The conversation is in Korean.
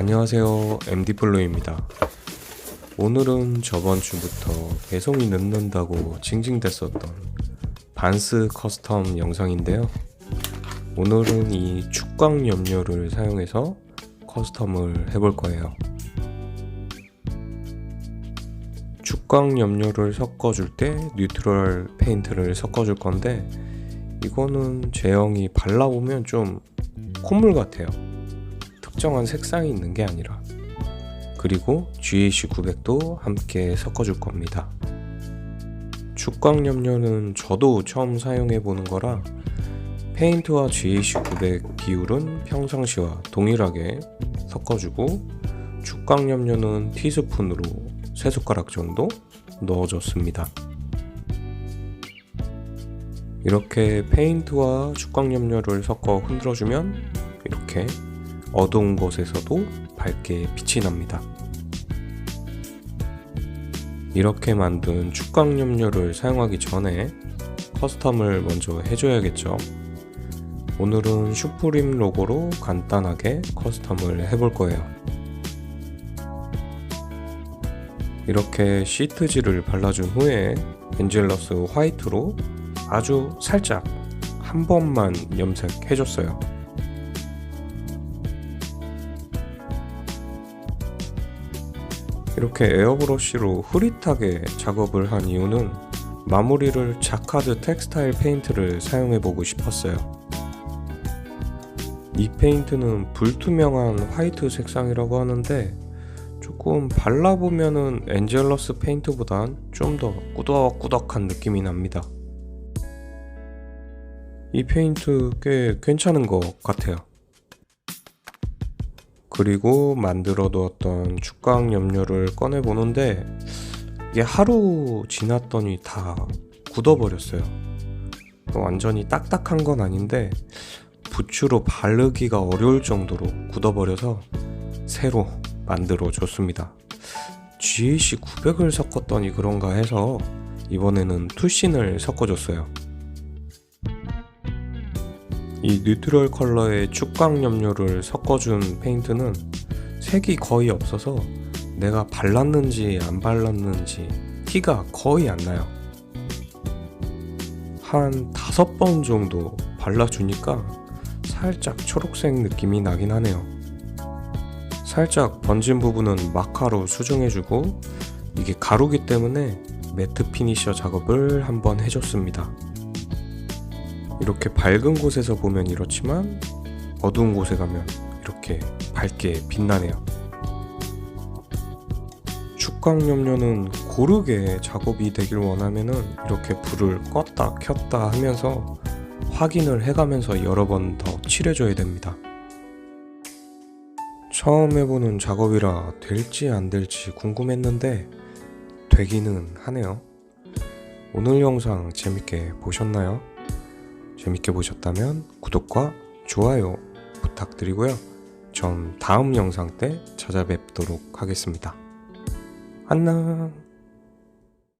안녕하세요. MD플로입니다. 오늘은 저번 주부터 배송이 늦는다고 징징댔었던 반스 커스텀 영상인데요. 오늘은 이 축광 염료를 사용해서 커스텀을 해볼 거예요. 축광 염료를 섞어줄 때 뉴트럴 페인트를 섞어줄 건데 이거는 제형이 발라보면 좀 콧물 같아요. 특정한 색상이 있는 게 아니라 그리고 GAC 900도 함께 섞어줄 겁니다. 축광 염료는 저도 처음 사용해 보는 거라 페인트와 GAC 900 비율은 평상시와 동일하게 섞어주고 축광 염료는 티스푼으로 3숟가락 정도 넣어줬습니다. 이렇게 페인트와 축광 염료를 섞어 흔들어주면 이렇게 어두운 곳에서도 밝게 빛이 납니다. 이렇게 만든 축광 염료를 사용하기 전에 커스텀을 먼저 해줘야겠죠. 오늘은 슈프림 로고로 간단하게 커스텀을 해볼 거예요. 이렇게 시트지를 발라준 후에 엔젤러스 화이트로 아주 살짝 한 번만 염색해줬어요. 이렇게 에어브러쉬로 흐릿하게 작업을 한 이유는 마무리를 자카드 텍스타일 페인트를 사용해보고 싶었어요. 이 페인트는 불투명한 화이트 색상이라고 하는데 조금 발라보면은 엔젤러스 페인트보단 좀 더 꾸덕꾸덕한 느낌이 납니다. 이 페인트 꽤 괜찮은 것 같아요. 그리고 만들어 두었던 축광 염료를 꺼내 보는데 이게 하루 지났더니 다 굳어버렸어요. 완전히 딱딱한 건 아닌데 붓으로 바르기가 어려울 정도로 굳어버려서 새로 만들어 줬습니다. GAC 900을 섞었더니 그런가 해서 이번에는 투신을 섞어줬어요. 이 뉴트럴 컬러의 축광 염료를 섞어준 페인트는 색이 거의 없어서 내가 발랐는지 안 발랐는지 티가 거의 안 나요. 한 다섯 번 정도 발라주니까 살짝 초록색 느낌이 나긴 하네요. 살짝 번진 부분은 마카로 수정해주고 이게 가루기 때문에 매트 피니셔 작업을 한번 해줬습니다. 이렇게 밝은 곳에서 보면 이렇지만 어두운 곳에 가면 이렇게 밝게 빛나네요. 축광 염료는 고르게 작업이 되길 원하면은 이렇게 불을 껐다 켰다 하면서 확인을 해가면서 여러 번 더 칠해줘야 됩니다. 처음 해보는 작업이라 될지 안 될지 궁금했는데 되기는 하네요. 오늘 영상 재밌게 보셨나요? 재밌게 보셨다면 구독과 좋아요 부탁드리고요. 전 다음 영상 때 찾아뵙도록 하겠습니다. 안녕!